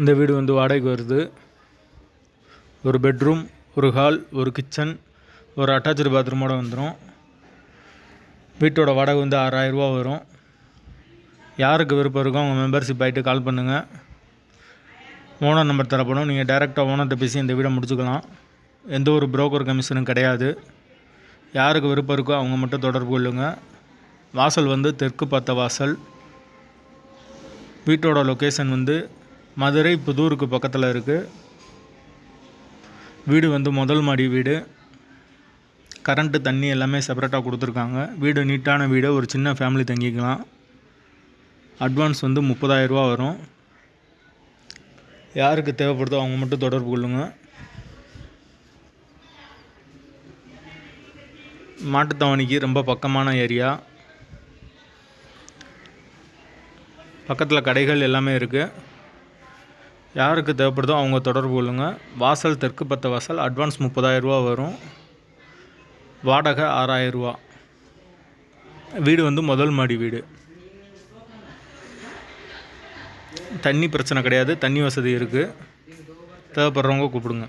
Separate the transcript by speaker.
Speaker 1: இந்த வீடு வந்து வாடகைக்கு வருது. ஒரு பெட்ரூம் ஒரு ஹால் ஒரு கிச்சன் ஒரு அட்டாச்சு பாத்ரூமோட வந்துடும் வீட்டோட வாடகை வந்து ஆறாயிரரூபா வரும். யாருக்கு விருப்பம் இருக்கோ அவங்க மெம்பர்ஷிப் ஆகிட்டு கால் பண்ணுங்கள் ஓனர் நம்பர் தரப்படும். நீங்கள் டைரெக்டாக ஓனர்கிட்ட பேசி இந்த வீடை முடிச்சுக்கலாம். எந்த ஒரு புரோக்கர் கமிஷனும் கிடையாது. யாருக்கு விருப்பம் இருக்கோ அவங்க மட்டும் தொடர்பு கொள்ளுங்கள் வாசல் வந்து தெற்கு பார்த்த வாசல். வீட்டோட லொக்கேஷன் வந்து மதுரை புதூருக்கு பக்கத்தில் இருக்குது வீடு வந்து முதல் மாடி வீடு. கரண்ட்டு தண்ணி எல்லாமே செப்பரேட்டாக கொடுத்துருக்காங்க. வீடு நீட்டான வீடு ஒரு சின்ன ஃபேமிலி தங்கிக்கலாம். அட்வான்ஸ் வந்து முப்பதாயிரரூபா வரும். யாருக்கு தேவைப்படுதோ அவங்க மட்டும் தொடர்பு கொள்ளுங்கள் மாட்டுத்தாவணிக்கு ரொம்ப பக்கமான ஏரியா பக்கத்தில் கடைகள் எல்லாமே இருக்குது யாருக்கு தேவைப்படுதோ அவங்க தொடர்பு கொள்ளுங்கள் வாசல் தெற்கு பத்த வாசல் அட்வான்ஸ் முப்பதாயிரரூவா வரும். வாடகை ஆறாயிரரூவா வீடு வந்து முதல் மாடி வீடு. தண்ணி பிரச்சனை கிடையாது. தண்ணி வசதி இருக்குது தேவைப்படுறவங்க கூப்பிடுங்க.